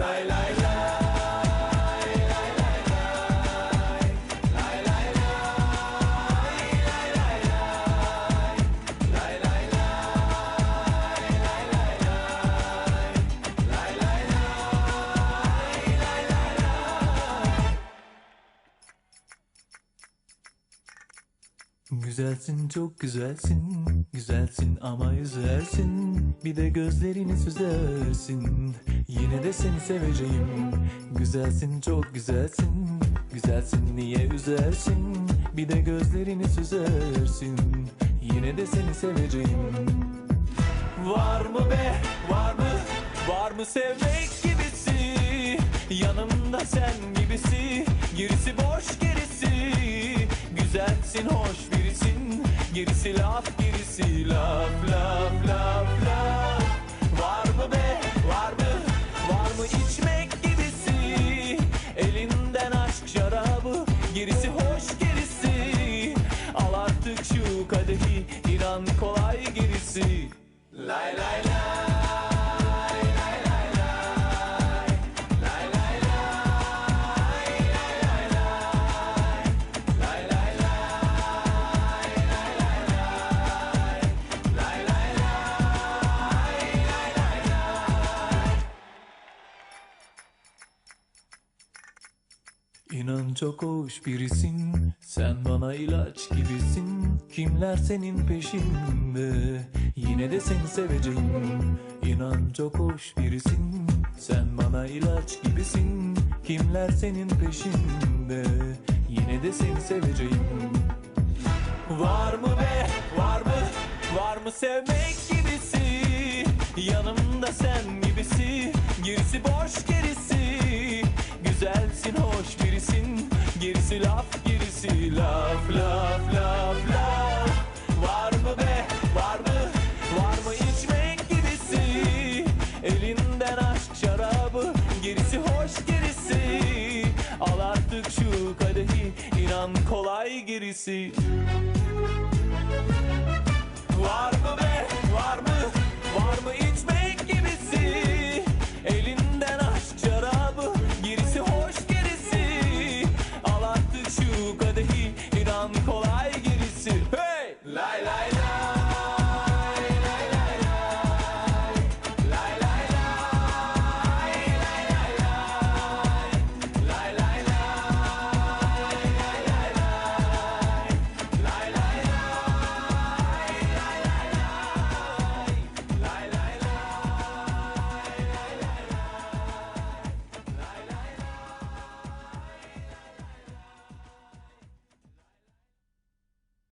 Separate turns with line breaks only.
lai lai lai
Güzelsin çok güzelsin. Güzelsin ama üzersin. Bir de gözlerini süzersin. Yine de seni seveceğim. Güzelsin çok güzelsin. Güzelsin niye üzersin? Bir de gözlerini süzersin. Yine de seni seveceğim. Var mı be var mı? Var mı sevmek gibisi? Yanımda sen gibisi. Gerisi boş gerisi. Güzelsin hoş Gerisi laf gerisi laf laf laf İnan çok hoş birisin. Sen bana ilaç gibisin. Kimler senin peşinde? Yine de seni seveceğim. İnan çok hoş birisin. Sen bana ilaç gibisin. Kimler senin peşinde? Yine de seni seveceğim. Var mı be var mı? Var mı sevmek gibisi? Yanımda sen gibisi Gerisi boş laf laf laf laf Var mı be var mı? Var mı içmek gibisi? Elinden aşk şarabı Gerisi hoş gerisi. Al artık şu kadehi inan kolay gerisi